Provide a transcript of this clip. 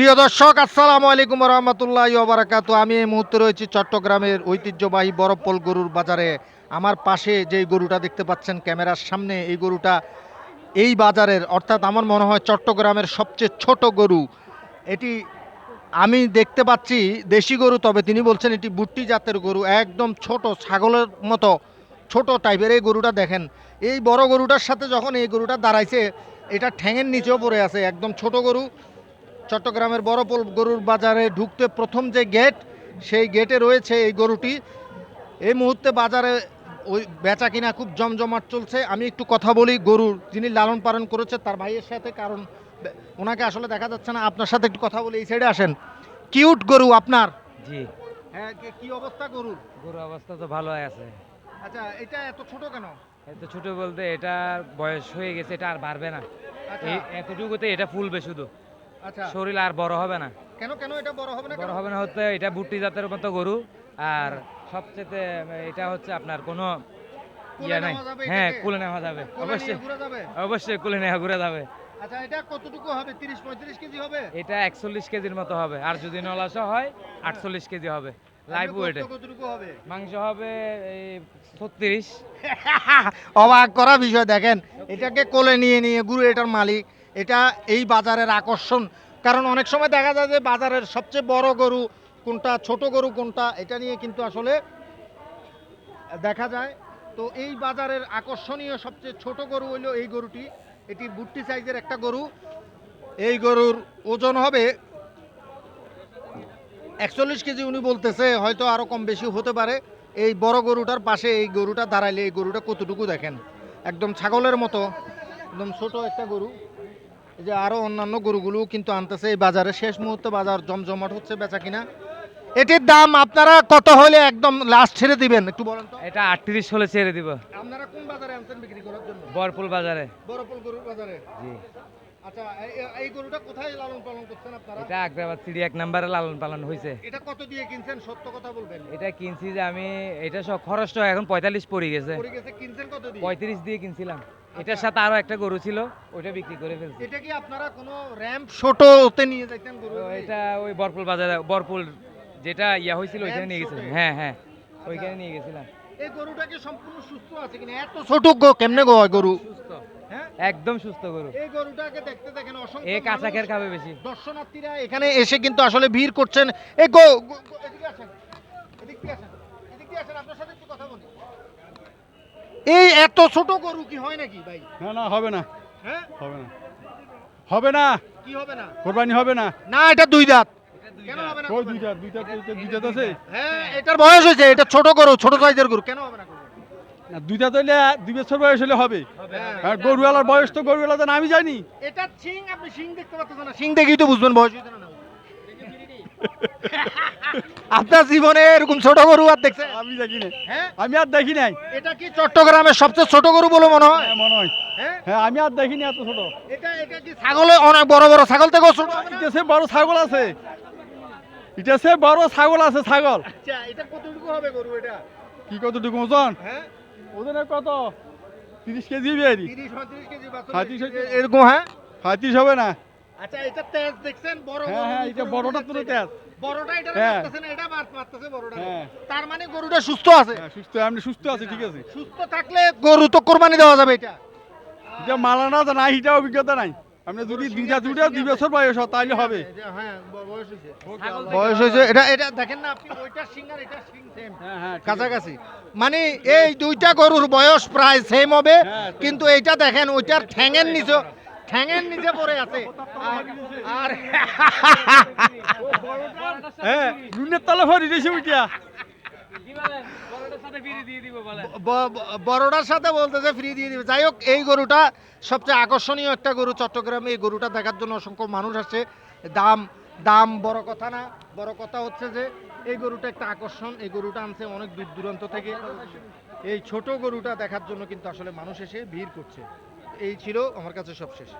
প্রিয় দর্শক, আসসালামু আলাইকুম রহমতুল্লাহ বারাকাত আমি এই মুহূর্তে রয়েছি চট্টগ্রামের ঐতিহ্যবাহী বরফপল গরুর বাজারে। আমার পাশে যেই গরুটা দেখতে পাচ্ছেন ক্যামেরার সামনে, এই গরুটা এই বাজারের, অর্থাৎ আমার মনে হয় চট্টগ্রামের সবচেয়ে ছোট গরু। এটি আমি দেখতে পাচ্ছি দেশি গরু, তবে তিনি বলছেন এটি বুট্টি জাতের গরু, একদম ছোট, ছাগলের মতো ছোট টাইপের এই গরুটা দেখেন। এই বড় গরুটার সাথে যখন এই গরুটা দাঁড়াইছে, এটা ঠ্যাঙের নিচেও পড়ে আছে, একদম ছোট গরু। চট্টগ্রামের বড়পোল গরুর বাজারে ঢুকতে প্রথম যে গেট সেই গেটে রয়েছে এই গরুটি। এই মুহূর্তে বাজারে ওই বেচা কিনা খুব জমজমাট চলছে। আমি একটু কথা বলি গরুর যিনি লালন পালন করেছে তার ভাইয়ের সাথে কারণ ওনাকে আসলে দেখা যাচ্ছে না। আপনার সাথে একটু কথা বলি এই সাইডে আসেন। কিউট গরু আপনার? জি। হ্যাঁ কি- অবস্থা গরুর? গরু অবস্থা তো ভালো আছে। আচ্ছা এটা এত ছোট কেন? এত ছোট বলতে এটা বয়স হয়ে গেছে এটা আর বাড়বে না। আচ্ছা। এতটুকুতে এটা ফুলবে শুধু। শরীর আর বড় হবে না। কেন কেন এটা বড় হবে না বড় হবে না হচ্ছে এটা বুট্টি জাতের মতো গরু। আর সবচেয়ে এটা হচ্ছে আপনার কোনো ইয়ে নাই। হ্যাঁ কুলে নেওয়া যাবে। অবশ্যই। ঘুরে যাবে? অবশ্যই কুলে নেওয়া ঘুরে যাবে। আচ্ছা এটা কতটুকু হবে? তিরিশ পঁয়ত্রিশ কেজি হবে? এটা একচল্লিশ কেজির মতো হবে। আর যদি নলাশা হয় আটচল্লিশ কেজি হবে। লাইভ ওয়েটে কতটুকু হবে? মাংস হবে এই ছত্রিশ। অবাক করা বিষয় দেখেন। এটাকে কোলে নিয়ে নিয়ে গুরু এটার মালিক। এটা এই বাজারের আকর্ষণ। কারণ অনেক সময় দেখা যায় যে বাজারের সবচেয়ে বড় গরু কোনটা, ছোট গরু কোনটা, এটা নিয়ে কিন্তু আসলে দেখা যায়। তো এই বাজারের আকর্ষণীয় সবচেয়ে ছোট গরু হইল এই গরুটি। এটি বুট্টি সাইজের একটা গরু। এই গরুর ওজন হবে একচল্লিশ কেজি উনি বলতেছে, হয়তো আরও কম বেশি হতে পারে। এই বড় গরুটার পাশে এই গরুটা দাঁড়াইলে এই গরুটা কতটুকু দেখেন? একদম ছাগলের মতো, একদম ছোট একটা গরু। যে আরও অন্যান্য গরুগুলো কিন্তু আনতেছে এই বাজারে। শেষ মুহূর্তে বাজার জমজমাট হচ্ছে বেচা কিনা। এটির দাম আপনারা কত হলে একদম লাস্ট ছেড়ে দিবেন? একটু বলেন তো। এটা আটত্রিশ হলে ছেড়ে দিব। আপনারা কোন বাজারে আনছেন বিক্রি করার জন্য? বরপুল বাজারে। বড়পল গরুর বাজারে? জি। আচ্ছা এই- এই- এই গরুটা কোথায় লালন পালন করছেন আপনারা? এটা আগ্রাবাদ সিডি এক নাম্বারে লালন পালন হয়েছে এটা কত দিয়ে কিনছেন? সত্য কথা বলবেন। এটা কিনছি যে আমি এটা সব খরচটা এখন পঁয়তাল্লিশ পড়ে গেছে। পড়ে গেছে কিনছেন কত দিয়ে? পঁয়ত্রিশ দিয়ে কিনছিলাম। এটার সাথে আরও একটা গরু ছিল ওইটা বিক্রি করে ফেলছি। এটা কি আপনারা কোনো র্যাম্প ছোটতে নিয়ে যাইতেন গরু? এটা ওই বরপুল বাজারে বরপুল যেটা ইয়া হয়েছিল ওইখানে নিয়ে গেছিলাম। হ্যাঁ হ্যাঁ ওইখানে নিয়ে গেছিলাম। এই গরুটা কি সম্পূর্ণ সুস্থ আছে কিনা? এত ছোট গো কেমনে গো হয় গরু? সুস্থ। হ্যাঁ? একদম সুস্থ গরু। এই গরুটাকে দেখতে দেখেন অসংখ্য এ কাঁচা খের খাবে বেশি। দর্শনার্থীরা এখানে এসে কিন্তু আসলে ভিড় করছেন। এই গো এদিকে আসেন। এদিক আসেন। এদিক আসেন আপনার সাথে একটু কথা বলি। এই এত ছোট গরু কি হয় নাকি ভাই? না না হবে না। হ্যাঁ? হবে না। হবে না। কি হবে না? কোরবানি হবে না। না এটা দুই দাঁত কেন হবে না ওই কোরবানি? দুইটা দুইটা দুইটা দুইটা তো আছে? হ্যাঁ এটার বয়স হয়েছে এটা ছোট গরু ছোট সাইজের গরু কেন হবে না হইলে দুই বছর বয়স হলে হবে। আর গরুওয়ালার বয়স তো গরুওয়ালা তো আমি জানি। এটা আপনি শিং দেখতে পাচ্ছেন না। দেখেই তো বুঝবেন বয়স হয়েছে না। আপনার জীবনে এরকম ছোট গরু আর দেখছেন? আমি দেখি নাই। হ্যাঁ? আমি আর দেখি নাই। এটা কি চট্টগ্রামের সবচেয়ে ছোট গরু বলে মনে হয়? হ্যাঁ, মনে হয়। হ্যাঁ? হ্যাঁ আমি আর দেখিনি এত ছোট। এটা এটা কি ছাগলে অনেক বড় বড় ছাগল থেকেও ছোট? হবে না? বড় ছাগল আছে। ইটেছে বড় ছাগল আছে ছাগল। আচ্ছা এটা কতটুকু হবে গরু এটা? কি কতটুকু ওজন? হ্যাঁ? ওজনে কত? তিরিশ কেজি বেরি তিরিশ পঁয়ত্রিশ কেজি 30 এরকম হ্যাঁ? পঁয়ত্রিশ হবে না। আচ্ছা এটা তেজ দেখছেন? বড় হ্যাঁ হ্যাঁ এটা বড়টা? পুরো তেজ। বড়টা এটা হ্যাঁ। এটা মারতেছে বড়টা। হ্যাঁ। তার মানে গরুটা সুস্থ আছে। হ্যাঁ, সুস্থ আমি সুস্থ আছি ঠিক আছে। সুস্থ থাকলে গরু তো কোরবানি দেওয়া যাবে এটা। এটা মালানা তো নাই এটা অভিজ্ঞতা নাই। আপনি যদি দুইটা দুইটা দুই বছর বয়স হয় তাহলে হবে। হ্যাঁ বয়স হয়েছে। এটা এটা দেখেন না আপনি সিং সেম। কাছাকাছি। মানে এই দুইটা গরুর বয়স প্রায় সেম হবে কিন্তু এইটা দেখেন ওইটার ঠ্যাঙের নিচে ঠ্যাঙের নিচে পড়ে আছে। আর- হ্যাঁ নুনের তলে ভরি দিয়েছি উঠিয়া বড়টার সাথে বলতেছে ফ্রি দিয়ে দিবে। যাই হোক এই গরুটা সবচেয়ে আকর্ষণীয় একটা গরু। চট্টগ্রামে এই গরুটা দেখার জন্য অসংখ্য মানুষ আসছে। দাম দাম বড় কথা না বড় কথা হচ্ছে যে এই গরুটা একটা আকর্ষণ। এই গরুটা আনছে অনেক দূর দূরান্ত থেকে। এই ছোট গরুটা দেখার জন্য কিন্তু আসলে মানুষ এসে ভিড় করছে। এই ছিল আমার কাছে সব শেষ